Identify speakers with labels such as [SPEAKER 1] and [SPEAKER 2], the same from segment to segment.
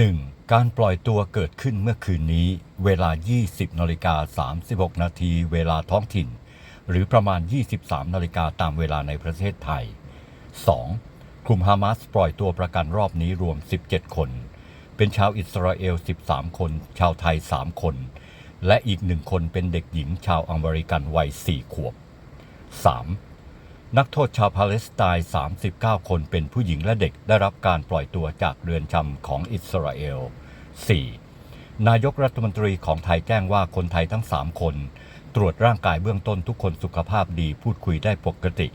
[SPEAKER 1] 1. การปล่อยตัวเกิดขึ้นเมื่อคืนนี้ เวลา 20นาฬิกา36 นาทีเวลาท้องถิ่น หรือประมาณ 23นาฬิกาตามเวลาในประเทศไทย 2. กลุ่มฮามาสปล่อยตัวประกันรอบนี้รวม 17 คน เป็นชาวอิสราเอล 13 คน ชาวไทย 3 คน และอีกหนึ่งคนเป็นเด็กหญิงชาวอเมริกันวัย 4 ขวบ 3. นักโทษชาวปาเลสไตน์ 39 คนเป็นผู้หญิงและเด็กได้รับการปล่อยตัวจากเรือนจำของอิสราเอล 4. นายกรัฐมนตรีของไทยแจ้งว่าคนไทยทั้ง 3 คน ตรวจร่างกายเบื้องต้นทุกคนสุขภาพดีพูดคุยได้ปกติ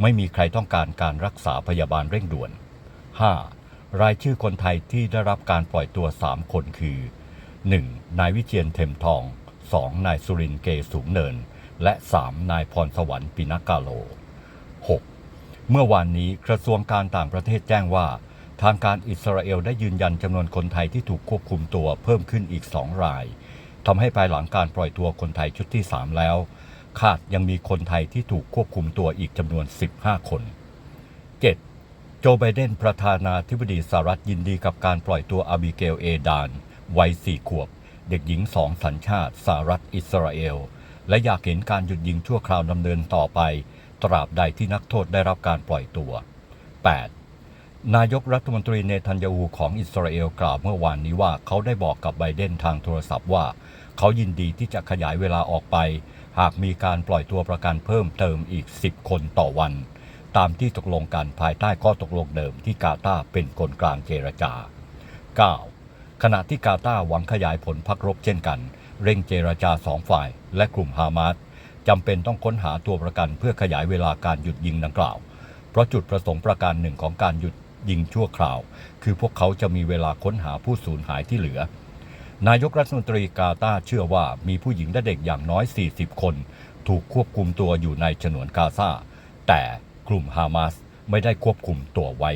[SPEAKER 1] ไม่มีใครต้องการการรักษาพยาบาลเร่งด่วน 5. รายชื่อคนไทยที่ได้รับการปล่อยตัว 3 คนคือ 1. นายวิเชียนเทมทอง 2. นายสุรินทร์เกสูงเนิน และ 3. นายพรสวรรค์ปินากาโล เมื่อวานนี้กระทรวงการต่างประเทศแจ้งว่า ทางการอิสราเอลได้ยืนยันจำนวนคนไทยที่ถูกควบคุมตัวเพิ่มขึ้นอีก2รายทำให้ภายหลังการปล่อยตัวคนไทยชุดที่ 3 แล้ว คาดยังมีคนไทยที่ถูกควบคุมตัวอีกจำนวน 15 คน 7. โจไบเดนประธานาธิบดีสหรัฐยินดีกับการปล่อยตัวอาบิเกลเอดานวัย4ขวบ เด็กหญิงสองสัญชาติสหรัฐอิสราเอล และอยากเห็นการหยุดยิงชั่วคราวดำเนินต่อไป ตราบใดที่นักโทษได้รับการปล่อยตัว 8. นายกรัฐมนตรีเนทันยาฮูของอิสราเอลกล่าวเมื่อวานนี้ว่าเขาได้บอกกับไบเดนทางโทรศัพท์ว่า เขายินดีที่จะขยายเวลาออกไป หากมีการปล่อยตัวประกันเพิ่มเติมอีก 10 คนต่อวัน ตามที่ตกลงกันภายใต้ข้อตกลงเดิมที่กาตาร์เป็นคนกลางเจรจา 9. ขณะที่กาตาร์หวังขยายผลพักรบเช่นกัน เร่งเจรจาสองฝ่ายและกลุ่มฮามาส จำเป็นต้องค้นหาตัวประกันเพื่อขยายเวลาการหยุดยิงดังกล่าว เพราะจุดประสงค์ประการหนึ่งของการหยุดยิงชั่วคราว คือพวกเขาจะมีเวลาค้นหาผู้สูญหายที่เหลือ นายกรัฐมนตรีกาตาเชื่อว่ามีผู้หญิงและเด็กอย่างน้อย 40 คน ถูกควบคุมตัวอยู่ในฉนวนกาซาแต่กลุ่มฮามาสไม่ได้ควบคุมตัวไว้